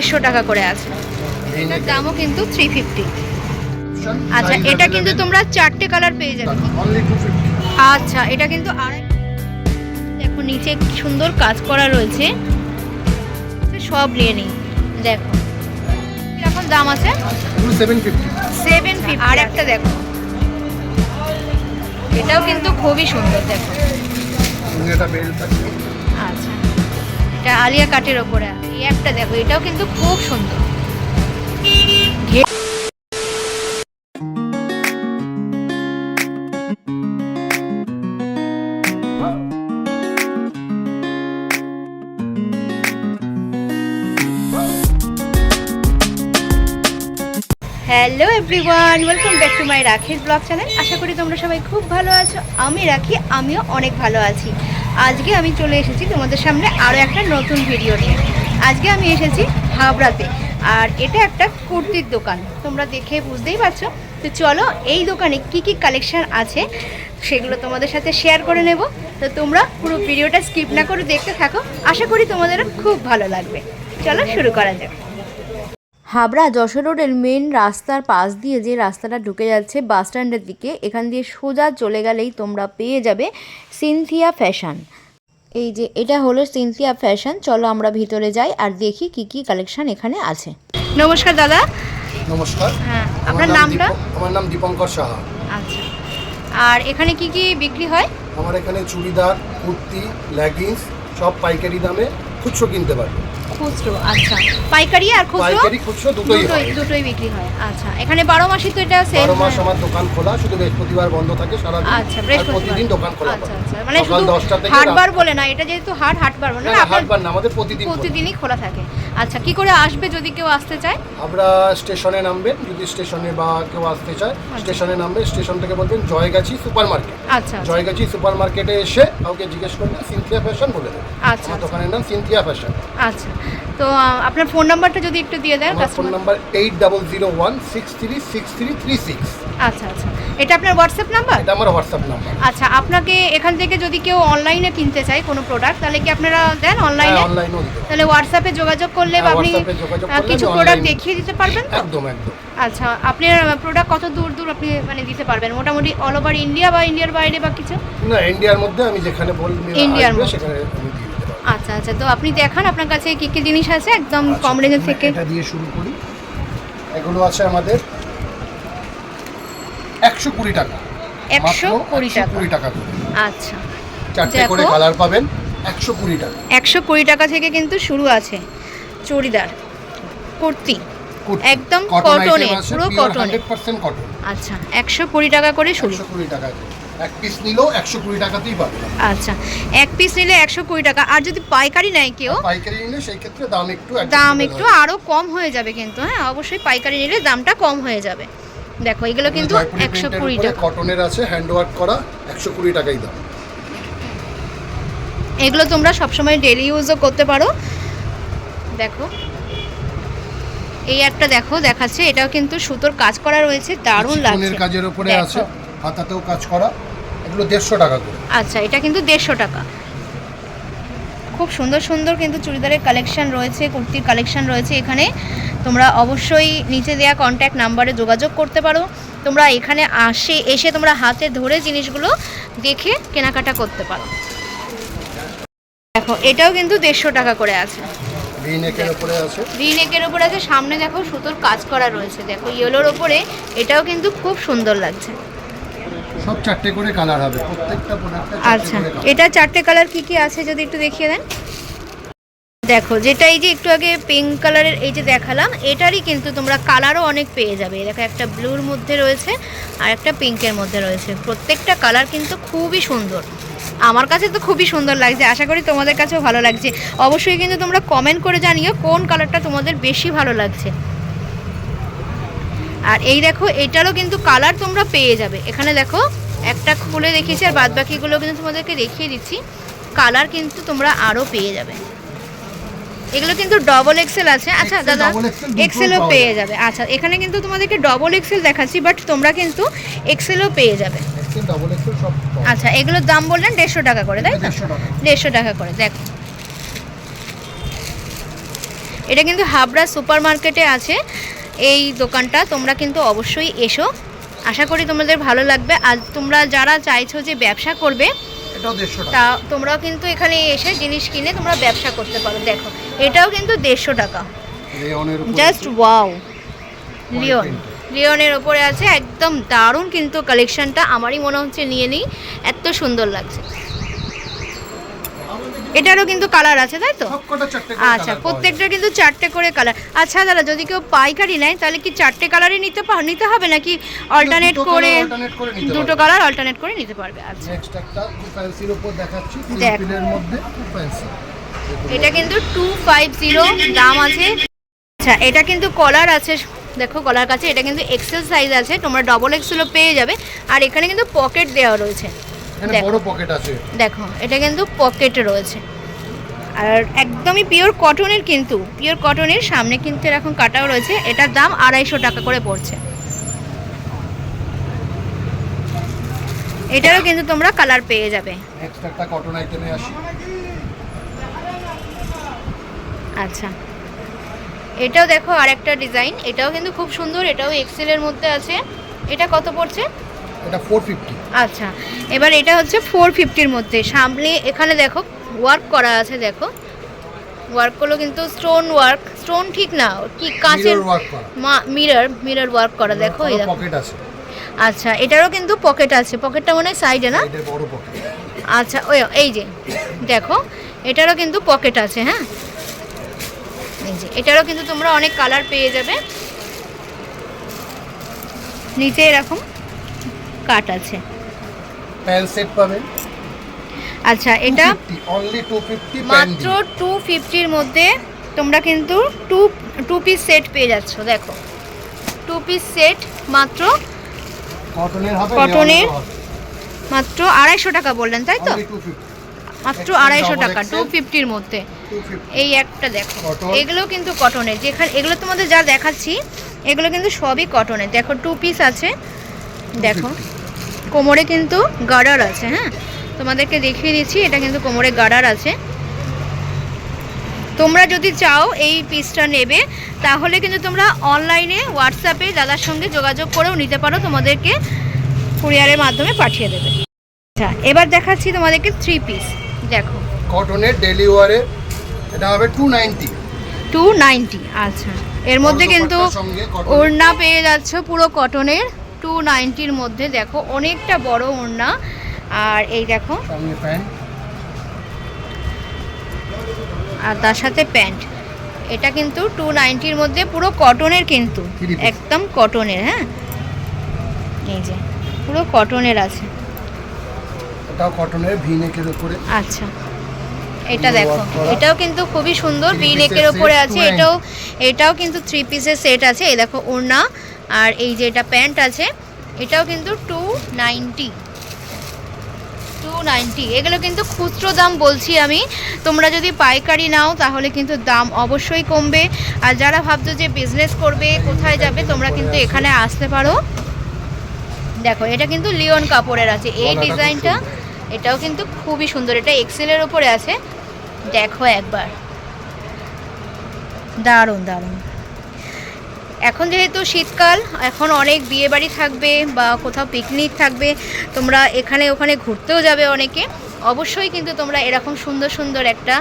দেড়শো টাকা করে আছে। এটার দামও কিন্তু থ্রি ফিফটি আচ্ছা এটা কিন্তু তোমরা চারটে কালার পেয়ে যাবে। আচ্ছা এটা কিন্তু দেখো, নিচে সুন্দর কাজ করা রয়েছে। সব নিয়ে নিই। দেখো, কীরকম দাম আছে? সেভেন ফিফটি আর একটা দেখো। এটাও কিন্তু খুবই সুন্দর, দেখো। আলিয়া কাটের ওপরে। এই একটা দেখো, এটাও কিন্তু খুব সুন্দর। Hello everyone welcome back to my রাখির ব্লগ চ্যানেল আশা করি তোমরা সবাই খুব ভালো আছো, আমি রাখি, আমিও অনেক ভালো আছি। আজকে আমি চলে এসেছি তোমাদের সামনে আরও একটা নতুন ভিডিও নিয়ে। আজকে আমি এসেছি হাবড়াতে, আর এটা একটা কুর্তির দোকান। তোমরা দেখে বুঝতেই পারছ। তো চলো, এই দোকানে কি কি কালেকশন আছে সেগুলো তোমাদের সাথে শেয়ার করে নেব। তো তোমরা পুরো ভিডিওটা স্কিপ না করে দেখতে থাকো। আশা করি তোমাদেরও খুব ভালো লাগবে। চলো, শুরু করা যাক। হাবড়া যশোর রোডের মেন রাস্তার পাশ দিয়ে যে রাস্তাটা ঢুকে যাচ্ছে বাস স্ট্যান্ডের দিকে এখান দিয়ে সোজা চলে গেলেই তোমরা পেয়ে যাবে সিনথিয়া ফ্যাশন এই যে এটা হলো সিনথিয়া ফ্যাশন চলো আমরা ভিতরে যাই আর দেখি কি কি কালেকশন এখানে আছে। নমস্কার দাদা। নমস্কার। হ্যাঁ আপনার নামটা? আমার নাম দীপঙ্কর সাহা। আচ্ছা। আর এখানে কি কি বিক্রি হয়? আমার এখানে চুড়িদার কুর্তি লেগিংস সব পাইকারি দামে খুচরো কিনতে পারবে। খুচরো আচ্ছা। পাইকারি আর খুচরো? পাইকারি খুচরো দুটোই দুটোই দুটোই বিক্রি হয় আচ্ছা। এখানে বারো মাসই তো এটা সেল বারো মাস আমার দোকান খোলা শুধু বৃহস্পতিবার বন্ধ থাকে সারাদিন। আচ্ছা বৃহস্পতিবার। প্রতিদিন দোকান খোলা আচ্ছা আচ্ছা মানে শুধু হাটবার বলে না এটা যেহেতু হাট হাটবার বলে না, না না, আপনার হাটবার না আমাদের প্রতিদিন প্রতিদিনই খোলা থাকে। আচ্ছা কি করে আসবে যদি কেউ আসতে চায়? আমরা স্টেশনে নামবেন যদি স্টেশনে বা কেউ আসতে চায় স্টেশনে নামবে স্টেশন থেকে বলবেন জয়গাছি সুপার মার্কেট আচ্ছা আচ্ছা, জয়গাছি সুপার মার্কেটে এসে কাউকে জিজ্ঞেস করবেন সিনথিয়া ফ্যাশন বলে দেবে। আচ্ছা। দোকানের নাম সিনথিয়া ফ্যাশন। আচ্ছা। তো আপনার ফোন নাম্বারটা যদি একটু দিয়ে দেন phone number eight double zero one six three six three three six আচ্ছা আচ্ছা। এটা আপনার হোয়াটসঅ্যাপ নাম্বার? এটা আমার হোয়াটসঅ্যাপ নাম্বার। আচ্ছা আপনাকে এখান থেকে যদি কেউ অনলাইনে কিনতে চায় কোনো প্রোডাক্ট তাহলে কি আপনারা দেন অনলাইনে পারি। তাহলে হোয়াটসঅ্যাপে যোগাযোগ করলে বা হ্যাঁ, আপনি আহ, করলে কিছু প্রোডাক্ট দেখিয়ে দিতে পারবেন? একদম একদম। আচ্ছা আপনার প্রোডাক্ট কত দূর দূর আপনি মানে দিতে পারবেন? মোটামুটি অল ওভার ইন্ডিয়া বা ইন্ডিয়ার বাইরে বা কিছু? না ইন্ডিয়ার মধ্যে আমি যেখানে বলবি ইন্ডিয়ার মধ্যে। সেখানে আচ্ছা আচ্ছা। তো আপনি দেখান আপনার কাছে কি কি জিনিস আছে একদম কম আচ্ছা, রেঞ্জের থেকে? এটা দিয়ে শুরু করি। এগুলো আছে আমাদের একশো কুড়ি টাকা। একশো কুড়ি 120 টাকা কুড়ি টাকা আচ্ছা। চারটে করে কালার পাবেন একশো কুড়ি টাকা। একশো কুড়ি টাকা থেকে কিন্তু শুরু আছে চুড়িদার কুর্তি। একদম Cotton কটনে, পুরো pure 100% কটন আচ্ছা একশো কুড়ি টাকা করে শুরু। কুড়ি টাকা এক পিস নিলেও একশো কুড়ি টাকাতেই পাবে। আচ্ছা এক পিস নিলে একশো কুড়ি টাকা। আর যদি পাইকারি নেয় কেউ? পাইকারি নিলে সেই ক্ষেত্রে দাম একটু দাম একটু আরও কম হয়ে যাবে কিন্তু হ্যাঁ অবশ্যই পাইকারি নিলে দামটা কম হয়ে যাবে। দেখো এগুলো কিন্তু একশো কুড়ি টাকা। কটনের আছে হ্যান্ড ওয়ার্ক করা একশো কুড়ি টাকাই দাম। এগুলো তোমরা সবসময় ডেলি ইউজও করতে পারো। দেখো এই একটা দেখো দেখাচ্ছে এটাও কিন্তু সুতোর কাজ করা রয়েছে দারুণ লাগছে। কাজের উপরে আছে হাতাতেও কাজ করা। এগুলো দেড়শো টাকা করে। আচ্ছা এটা কিন্তু দেড়শো টাকা। খুব সুন্দর সুন্দর কিন্তু চুড়িদারের কালেকশন রয়েছে কুর্তির কালেকশন রয়েছে এখানে। তোমরা অবশ্যই নিচে দেওয়া কন্ট্যাক্ট নাম্বারে যোগাযোগ করতে পারো। তোমরা এখানে আসে এসে তোমরা হাতে ধরে জিনিসগুলো দেখে কেনাকাটা করতে পারো। দেখো এটাও কিন্তু দেড়শো টাকা করে আছে। ভিনেকের ওপর আছে। সামনে দেখো সুতোর কাজ করা রয়েছে। দেখো ইয়েলোর ওপরে এটাও কিন্তু খুব সুন্দর লাগছে। সব চারটে করে কালার হবে প্রত্যেকটা প্রোডাক্টে আচ্ছা এটা চারটে কালার কি কি আছে যদি একটু দেখিয়ে দেন? দেখো যেটা এই যে একটু আগে পিঙ্ক কালারের এই যে দেখালাম এটারই কিন্তু তোমরা কালারও অনেক পেয়ে যাবে। দেখো একটা ব্লুর মধ্যে রয়েছে আর একটা পিঙ্কের মধ্যে রয়েছে। প্রত্যেকটা কালার কিন্তু খুবই সুন্দর। আমার কাছে তো খুবই সুন্দর লাগছে আশা করি তোমাদের কাছেও ভালো লাগছে। অবশ্যই কিন্তু তোমরা কমেন্ট করে জানিও কোন কালারটা তোমাদের বেশি ভালো লাগছে। আর এই দেখো এটারও কিন্তু কালার তোমরা পেয়ে যাবে। এখানে দেখো একটা খুলে দেখিয়েছি আর বাদ বাকিগুলো কিন্তু তোমাদেরকে দেখিয়ে দিচ্ছি। কালার কিন্তু তোমরা আরও পেয়ে যাবে। এগুলো কিন্তু ডবল এক্সেল আছে। আচ্ছা দাদা এক্সেলও পেয়ে যাবে। আচ্ছা এখানে কিন্তু তোমাদেরকে ডবল এক্সেল দেখাচ্ছি বাট তোমরা কিন্তু এক্সেলও পেয়ে যাবে। আচ্ছা এগুলোর দাম বললেন দেড়শো টাকা করে তাই টাকা। দেড়শো টাকা করে দেখো। এটা কিন্তু হাবড়া সুপার মার্কেটে আছে। এই দোকানটা তোমরা কিন্তু অবশ্যই এসো। আশা করি তোমাদের ভালো লাগবে। আর তোমরা যারা চাইছো যে ব্যবসা করবে তা তোমরাও কিন্তু এখানে এসে জিনিস কিনে তোমরা ব্যবসা করতে পারো। দেখো এটাও কিন্তু দেড়শো টাকা। জাস্ট ওয়াও লিওন লিওনের ওপরে আছে। একদম দারুণ কিন্তু কালেকশনটা আমারই মনে হচ্ছে নিয়ে নিই। এত সুন্দর লাগছে। এটারও কিন্তু কালার আছে তাই তো? আচ্ছা প্রত্যেকটা কিন্তু চারটে করে কালার আচ্ছা দাদা যদি কেউ পাইকারি নেয় তাহলে কি চারটে কালারই নিতে নিতে হবে নাকি অল্টারনেট করে দুটো কালার অল্টারনেট করে নিতে পারবে আচ্ছা। নেক্সট একটা ফ্যান্সির উপর দেখাচ্ছি দেখো। মধ্যে ফ্যান্সি এটা কিন্তু টু ফাইভ জিরো দাম আছে। আচ্ছা এটা কিন্তু কলার আছে দেখো কলার কাছে এটা কিন্তু এক্সেল সাইজ আছে তোমরা ডবল এক্সেলও পেয়ে যাবে। আর এখানে কিন্তু পকেট দেওয়া রয়েছে। বড় পকেট আছে। দেখো এটা কিন্তু পকেটে রয়েছে। আর একদমই পিওর কটনের কিন্তু পিওর কটনের সামনে কিন্তু এরকম কাটাও রয়েছে। এটার দাম আড়াইশো টাকা করে পড়ছে। এটারও কিন্তু তোমরা কালার পেয়ে যাবে। আচ্ছা। এটাও দেখো আরেকটা ডিজাইন এটাও কিন্তু খুব সুন্দর এটাও এক্সেলের মধ্যে আছে। এটা কত পড়ছে? এটা ফোর ফিফটি আচ্ছা এবার এটা হচ্ছে ফোর ফিফটির মধ্যে। সামনে এখানে দেখো ওয়ার্ক করা আছে দেখো। ওয়ার্কগুলো কিন্তু স্টোন ওয়ার্ক স্টোন ঠিক না কি কাঁচের মিরর মিরর ওয়ার্ক করা দেখো এই দেখো। পকেট আছে। আচ্ছা এটারও কিন্তু পকেট আছে। পকেটটা মনে হয় সাইডে না? এটা বড় পকেট আচ্ছা ওই এই যে দেখো এটারও কিন্তু পকেট আছে হ্যাঁ? এই যে এটারও কিন্তু তোমরা অনেক কালার পেয়ে যাবে। নিচে এরকম। কাট আছে। প্যান্ট সেট পাবেন। আচ্ছা এটা অনলি টু ফিফটি মাত্র টু ফিফটির মধ্যে তোমরা কিন্তু টু টু পিস সেট পেয়ে যাচ্ছ দেখো। টু পিস সেট মাত্র কটনের হবে কটনের? মাত্র আড়াইশো টাকা বললেন তাই তো? মাত্র আড়াইশো টাকা? টু ফিফটির মধ্যে। এই একটা দেখো এগুলো কিন্তু কটনের যেখানে এগুলো তোমাদের যা দেখাচ্ছি এগুলো কিন্তু সবই কটনের দেখো টু পিস আছে। দেখো। কোমরে কিন্তু গার্ডার আছে হ্যাঁ? তোমাদেরকে দেখিয়ে দিচ্ছি এটা কিন্তু কোমরে গার্ডার আছে। তোমরা যদি চাও এই পিসটা নেবে তাহলে কিন্তু তোমরা অনলাইনে হোয়াটসঅ্যাপে দাদার সঙ্গে যোগাযোগ করেও নিতে পারো তোমাদেরকে কুরিয়ারের মাধ্যমে পাঠিয়ে দেবে। আচ্ছা এবার দেখাচ্ছি তোমাদেরকে থ্রি পিস দেখো। কটনের ডেলি ওয়ারে এটা হবে টু নাইনটি টু নাইনটি আচ্ছা। এর মধ্যে কিন্তু ওড়না পেয়ে যাচ্ছ পুরো কটনের টু নাইনটির মধ্যে দেখো অনেকটা বড় ওড়না। আর এই দেখো। আর তার সাথে প্যান্ট। এটা কিন্তু টু নাইনটির মধ্যে পুরো কটনের কিন্তু। একদম কটনের হ্যাঁ? এই যে পুরো কটনের আছে। এটাও কটনের ভি নেকের উপরে। আচ্ছা। এটা দেখো। এটাও কিন্তু খুবই সুন্দর বি নেকের ওপরে আছে। এটাও এটাও কিন্তু থ্রি পিসের সেট আছে। এই দেখো ওড়না। আর এই যে এটা প্যান্ট আছে এটাও কিন্তু টু নাইনটি টু নাইনটি এগুলো কিন্তু খুচরো দাম বলছি আমি। তোমরা যদি পাইকারি নাও তাহলে কিন্তু দাম অবশ্যই কমবে। আর যারা ভাবছ যে বিজনেস করবে কোথায় যাবে তোমরা কিন্তু এখানে আসতে পারো। দেখো এটা কিন্তু লিওন কাপড়ের আছে। এই ডিজাইনটা এটাও কিন্তু খুবই সুন্দর। এটা এক্সেলের ওপরে আছে। দেখো একবার। দারুণ দারুণ। এখন যেহেতু শীতকাল এখন অনেক বিয়ে বাড়ি থাকবে বা কোথাও পিকনিক থাকবে তোমরা এখানে ওখানে ঘুরতেও যাবে অনেকে। অবশ্যই কিন্তু তোমরা এরকম সুন্দর সুন্দর একটা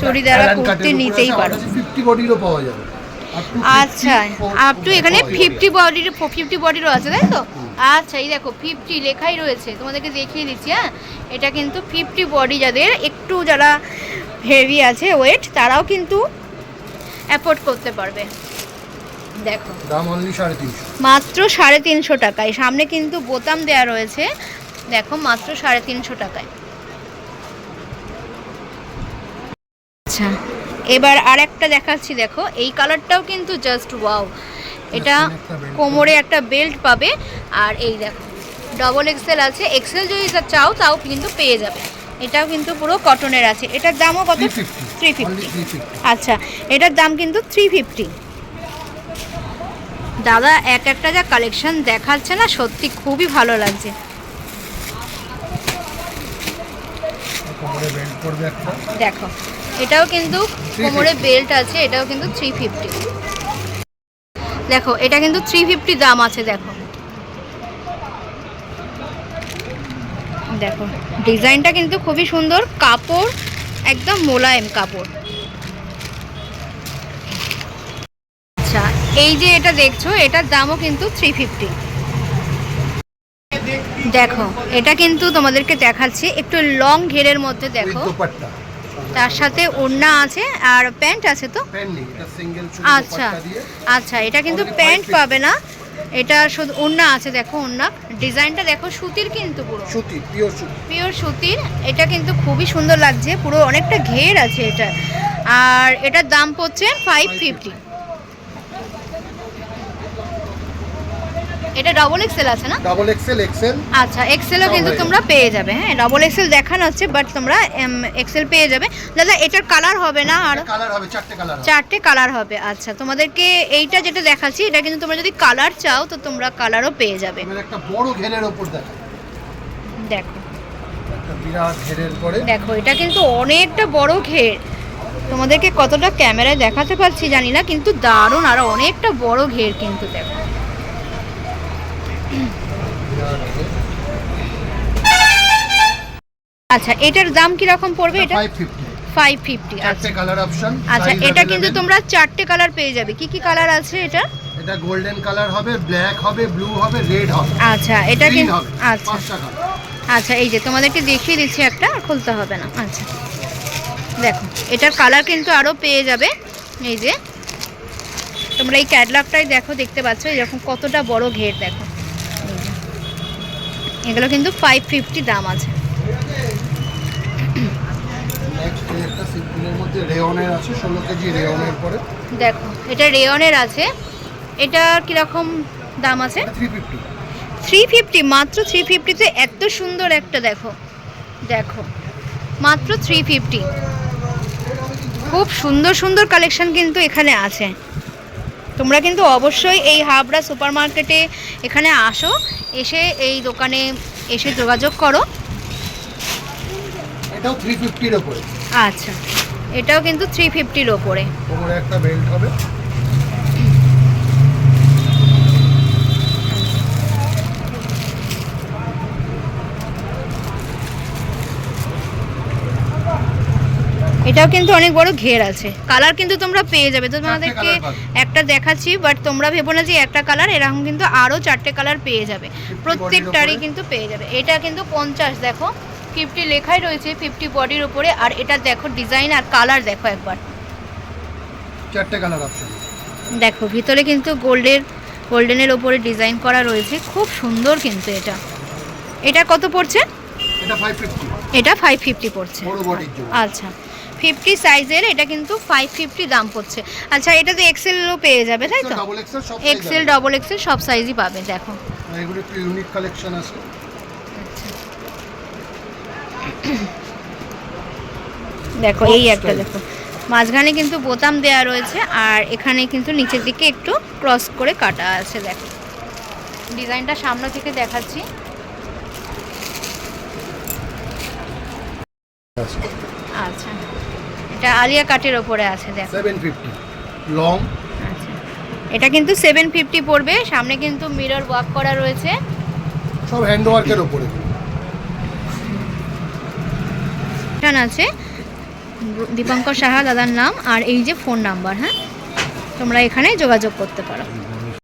চুড়িদারা কুর্তি নিতেই পারো। ফিফটি বডিরও পাওয়া যাবে। Up to 50 আচ্ছা আপ টু এখানে ফিফটি বডির ফিফটি বডিরও আছে তাই তো? আচ্ছা এই দেখো ফিফটি লেখাই রয়েছে তোমাদেরকে দেখিয়ে দিচ্ছি হ্যাঁ? এটা কিন্তু ফিফটি বডি যাদের একটু যারা হেভি আছে ওয়েট তারাও কিন্তু অ্যাফোর্ড করতে পারবে। দেখো। দাম অনলি সাড়ে তিনশো। মাত্র সাড়ে তিনশো টাকায়। সামনে কিন্তু বোতাম দেয়া রয়েছে। দেখো মাত্র সাড়ে তিনশো টাকায়। আচ্ছা এবার আর একটা দেখাচ্ছি দেখো। এই কালারটাও কিন্তু জাস্ট ওয়াও এটা কোমরে একটা বেল্ট পাবে। আর এই দেখো ডবল এক্সেল আছে। এক্সেল যদি চাও তাও কিন্তু পেয়ে যাবে। এটাও কিন্তু পুরো কটনের আছে। এটার দামও কত? থ্রি ফিফটি আচ্ছা এটার দাম কিন্তু থ্রি ফিফটি দাদা এক একটা যা কালেকশন দেখাচ্ছে না সত্যি খুবই ভালো লাগছে। দেখো এটাও কিন্তু কোমরে বেল্ট আছে এটাও কিন্তু থ্রি ফিফটি দেখো এটা কিন্তু থ্রি ফিফটি দাম আছে দেখো। দেখো ডিজাইনটা কিন্তু খুবই সুন্দর কাপড় একদম মোলায়েম কাপড় আচ্ছা এই যে এটা দেখছ এটার দামও কিন্তু থ্রি ফিফটি দেখো এটা কিন্তু তোমাদেরকে দেখাচ্ছি একটু লং ঘেরের মধ্যে দেখো। তার সাথে ওড়না আছে আর প্যান্ট আছে তো? আচ্ছা আচ্ছা এটা কিন্তু প্যান্ট পাবে না। এটা শুধু ওড়না আছে দেখো ওড়না। ডিজাইনটা দেখো সুতির কিন্তু পুরো। সুতি পিওর সুতি পিওর সুতির এটা কিন্তু খুবই সুন্দর লাগছে পুরো অনেকটা ঘের আছে এটা। আর এটার দাম পড়ছে ফাইভ ফিফটি এটা ডবল এক্সেল আছে না? ডাবল এক্সেল এক্সেল আচ্ছা এক্সেলও কিন্তু তোমরা পেয়ে যাবে হ্যাঁ ডবল এক্সেল দেখানো আছে বাট তোমরা এক্সেল পেয়ে যাবে। দাদা এটার কালার হবে না আর কালার হবে চারটে কালার হবে। চারটে কালার হবে আচ্ছা তোমাদেরকে এইটা যেটা দেখাচ্ছি এটা কিন্তু তোমরা যদি কালার চাও তো তোমরা কালারও পেয়ে যাবে। একটা বড় ঘেরের ওপর দেখা। দেখো বিরাট ঘেরের পরে। দেখো এটা কিন্তু অনেকটা বড় ঘের। তোমাদেরকে কতটা ক্যামেরায় দেখাতে পারছি জানি না কিন্তু দারুণ আর অনেকটা বড় ঘের কিন্তু দেখো। আচ্ছা এটার দাম কীরকম পড়বে এটা 550 ফাইভ ফিফটি আচ্ছা চারটে কালার অপশন আচ্ছা এটা কিন্তু তোমরা চারটে কালার পেয়ে যাবে। কি কি কালার আছে এটা? এটা গোল্ডেন কালার হবে ব্ল্যাক হবে ব্লু হবে রেড হবে। আচ্ছা এটা কিন্তু আচ্ছা। আচ্ছা এই যে তোমাদেরকে দেখিয়ে দিচ্ছি একটা খুলতে হবে না। আচ্ছা। দেখো এটার কালার কিন্তু আরও পেয়ে যাবে। এই যে তোমরা এই ক্যাটলগটাই দেখো দেখতে পাচ্ছ এরকম কতটা বড় ঘের দেখো। এগুলো কিন্তু ফাইভ ফিফটি দাম আছে নেক্সট একটা সিম্পলের মধ্যে রেওনের আছে ষোলো কেজি রেওনের পরে। দেখো এটা রেয়নের আছে। এটা কীরকম দাম আছে? থ্রি ফিফটি থ্রি ফিফটি মাত্র থ্রি ফিফটিতে এত সুন্দর একটা দেখো। দেখো মাত্র থ্রি ফিফটি খুব সুন্দর সুন্দর কালেকশন কিন্তু এখানে আছে। তোমরা কিন্তু অবশ্যই এই হাবড়া সুপার মার্কেটে এখানে আসো এসে এই দোকানে এসে যোগাযোগ করো। এটাও থ্রি ফিফটির ওপরে আচ্ছা। এটাও কিন্তু থ্রি ফিফটির ওপরে। ওপরে একটা বেল্ট হবে। এটাও কিন্তু অনেক বড় ঘের আছে। কালার কিন্তু তোমরা পেয়ে যাবে। তো তোমাদেরকে একটা দেখাচ্ছি বাট তোমরা ভেবো না যে একটা কালার এরকম কিন্তু আরও চারটে কালার পেয়ে যাবে। প্রত্যেকটারই কিন্তু পেয়ে যাবে। এটা কিন্তু পঞ্চাশ দেখো। ফিফটি লেখাই রয়েছে ফিফটি বডির উপরে। আর এটা দেখো ডিজাইন আর কালার দেখো একবার। চারটে কালার অপশন দেখো ভিতরে কিন্তু গোল্ডের গোল্ডেনের ওপরে ডিজাইন করা রয়েছে। খুব সুন্দর কিন্তু এটা। এটা কত পড়ছে? এটা ফাইভ ফিফটি পড়ছে। বড় বডির জন্য। আচ্ছা। ফিফটি সাইজের এটা কিন্তু ফাইভ ফিফটি দাম পড়ছে। আচ্ছা এটা তো এক্সেলও পেয়ে যাবে তাই তো? ডাবল এক্সেল সব এক্সেল ডবল এক্সেল সব সাইজই পাবে দেখো। এগুলো একটু ইউনিক কালেকশন আছে। দেখো এই একটা দেখো। মাঝখানে কিন্তু বোতাম দেয়া রয়েছে আর এখানে কিন্তু নিচের দিকে একটু ক্রস করে কাটা আছে দেখো। ডিজাইনটা সামনে থেকে দেখাচ্ছি। আচ্ছা। এটা আলিয়া কাটের ওপরে আছে দেখো। সেভেন ফিফটি লং আচ্ছা। এটা কিন্তু সেভেন ফিফটি পড়বে সামনে কিন্তু মিরর ওয়ার্ক করা রয়েছে। সব হ্যান্ড ওয়ার্কের ওপরে। ঠিকানা আছে। দীপঙ্কর সাহা দাদার নাম আর এই যে ফোন নাম্বার হ্যাঁ? তোমরা এখানে যোগাযোগ করতে পারো।